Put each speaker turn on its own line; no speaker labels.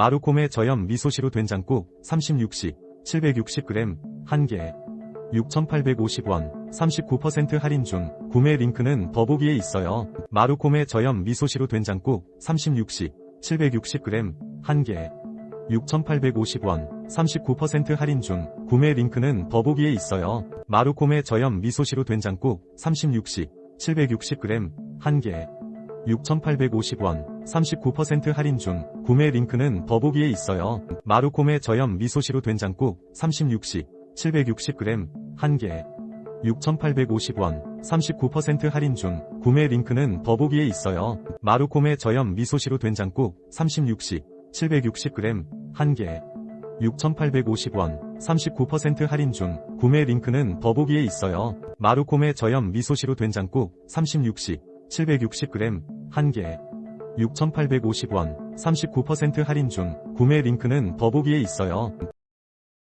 마루코메 저염 미소시루 된장국 36식 760g 1개 6,850원 39% 할인 중 구매 링크는 더보기에 있어요. 마루코메 저염 미소시루 된장국 36식 760g 1개 6,850원 39% 할인 중 구매 링크는 더보기에 있어요. 마루코메 저염 미소시루 된장국 36식 760g 1개 6,850원 39% 할인 중 구매 링크는 더보기에 있어요. 마루코메 저염 미소시루 된장국 36식 760g 1개 6,850원 39% 할인 중 구매 링크는 더보기에 있어요. 마루코메 저염 미소시루 된장국 36식 760g 1개 6,850원 39% 할인 중 구매 링크는 더보기에 있어요. 마루코메 저염 미소시루 된장국 36식 760g 1개 6,850원 39% 할인 중 구매 링크는 더보기에 있어요.